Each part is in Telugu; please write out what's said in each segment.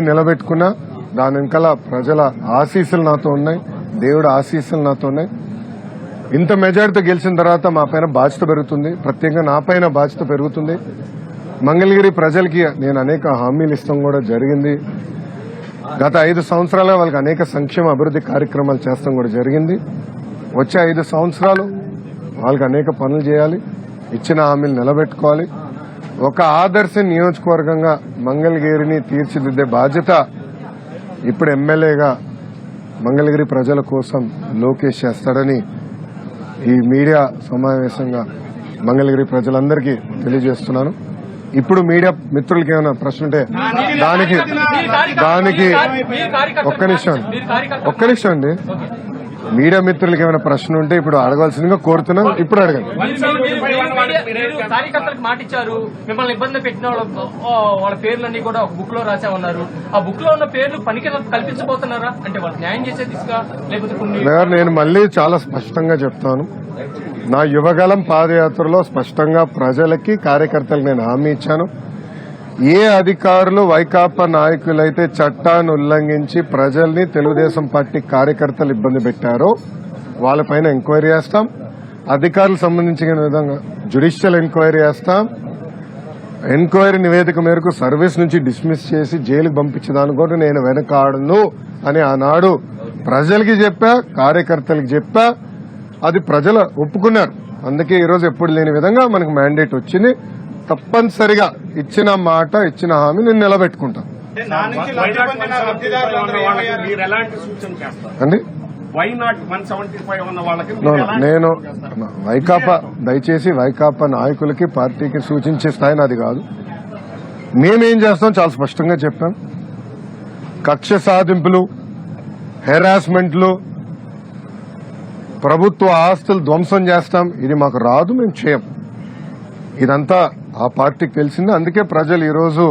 నిలబెట్టుకున్నా దాని వెనకాల ప్రజల ఆశీస్సులు నాతో ఉన్నాయి దేవుడు ఆశీస్సులు నాతో ఉన్నాయి. ఇంత మెజార్టీతో గెలిచిన తర్వాత మా పైన బాధ్యత పెరుగుతుంది. ప్రత్యేకంగా నా పైన బాధ్యత పెరుగుతుంది. మంగళగిరి ప్రజలకి నేను అనేక హామీలు ఇస్తాం కూడా జరిగింది. గత ఐదు సంవత్సరాలు వాళ్ళకి అనేక సంక్షేమ అభివృద్ధి కార్యక్రమాలు చేస్తాం కూడా జరిగింది. వచ్చే ఐదు సంవత్సరాలు వాళ్ళకి అనేక పనులు చేయాలి. ఇచ్చిన హామీలు నిలబెట్టుకోవాలి. ఒక ఆదర్శ నియోజకవర్గంగా మంగళగిరిని తీర్చిదిద్దే బాధ్యత ఇప్పుడు ఎమ్మెల్యేగా మంగళగిరి ప్రజల కోసం లోకేష్ చేస్తాడని ఈ మీడియా సమావేశంగా మంగళగిరి ప్రజలందరికీ తెలియజేస్తున్నాను. ఇప్పుడు మీడియా మిత్రులకి ఏమైనా ప్రశ్న ఉంటే దానికి దానికి ఒక్క నిమిషం. ఒక్క నిమిషం అండి. మీడియా మిత్రులకి ఏమైనా ప్రశ్న ఉంటే ఇప్పుడు అడగాల్సిందిగా కోరుతున్నాం. ఇప్పుడు అడగండి. కార్యకర్తలకు మాట ఇచ్చారు. మిమ్మల్ని ఇబ్బంది పెట్టిన వాళ్ళ పేర్లన్నీ కూడా ఒక బుక్లో రాసామన్నారు ఆ బుక్లో ఉన్న పేర్లు పనికి కల్పించబోతున్నారా? అంటే వాళ్ళు న్యాయం చేసే దిశగా లేకపోతే నేను మళ్ళీ చాలా స్పష్టంగా చెప్తాను. నా యువగలం పాదయాత్రలో స్పష్టంగా ప్రజలకి కార్యకర్తలకు నేను హామీ ఇచ్చాను. ఏ అధికారులు వైకాపా నాయకులైతే చట్టాన్ని ఉల్లంఘించి ప్రజల్ని తెలుగుదేశం పార్టీ కార్యకర్తలు ఇబ్బంది పెట్టారో వాళ్ళపైన ఎంక్వైరీ చేస్తాం. అధికారులకు సంబంధించిన విధంగా జుడిషియల్ ఎంక్వైరీ చేస్తాం. ఎంక్వైరీ నివేదిక మేరకు సర్వీస్ నుంచి డిస్మిస్ చేసి జైలుకు పంపించడానికి కూడా నేను వెనకాడను అని ఆనాడు ప్రజలకి చెప్పా కార్యకర్తలకు చెప్పా. అది ప్రజలు ఒప్పుకున్నారు. అందుకే ఈరోజు ఎప్పుడు లేని విధంగా మనకు మ్యాండేట్ వచ్చింది. తప్పనిసరిగా ఇచ్చిన మాట ఇచ్చిన హామీ నేను నిలబెట్టుకుంటాను అండి? నేను? వైకాపా దయచేసి వైకాపా నాయకులకి పార్టీకి సూచించే స్థాయి నాది కాదు. మేమేం చేస్తాం? చాలా స్పష్టంగా చెప్పాం. కక్ష సాధింపులు హెరాస్మెంట్లు ప్రభుత్వ ఆస్తులు ధ్వంసం చేస్తాం. ఇది మాకు రాదు మేము చేయం. ఇదంతా ఆ పార్టీకి తెలిసింది అందుకే ప్రజలు ఈరోజు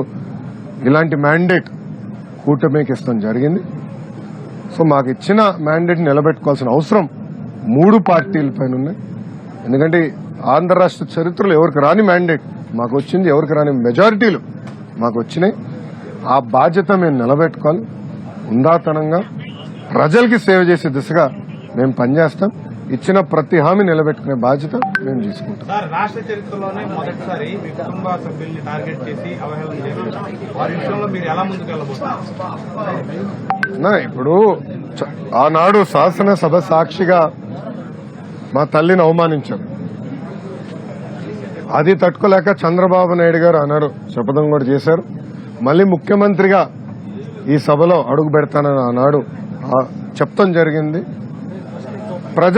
ఇలాంటి మ్యాండేట్ కూటమికి ఇస్తాం జరిగింది. సో మాకు ఇచ్చిన మ్యాండేట్ నిలబెట్టుకోవాల్సిన అవసరం మూడు పార్టీల పైన ఉన్నాయి. ఎందుకంటే ఆంధ్ర రాష్ట్ర చరిత్రలో ఎవరికి రాని మ్యాండేట్ మాకు వచ్చింది ఎవరికి రాని మెజారిటీలు మాకు వచ్చినాయి. ఆ బాధ్యత మేము నిలబెట్టుకోవాలి. ఉందాతనంగా ప్రజలకి సేవ చేసే దిశగా మేము పనిచేస్తాం. ఇచ్చిన ప్రతి హామీ నిలబెట్టుకునే బాధ్యత మేము తీసుకుంటాం. రాష్ట్ర చరిత్రలోనే మొదటిసారి మీ కుటుంబ సభ్యుల్ని టార్గెట్ చేసి అవహేళన వారి విషయంలో మీరు ఎలా ఇప్పుడు ఆనాడు శాసనసభ సాక్షిగా మా తల్లిని అవమానించారు అది తట్టుకోలేక చంద్రబాబు నాయుడు గారు అన్నారు శపథం కూడా చేశారు. మళ్ళీ ముఖ్యమంత్రిగా ఈ సభలో అడుగు పెడతానని ఆనాడు చెప్తాం జరిగింది.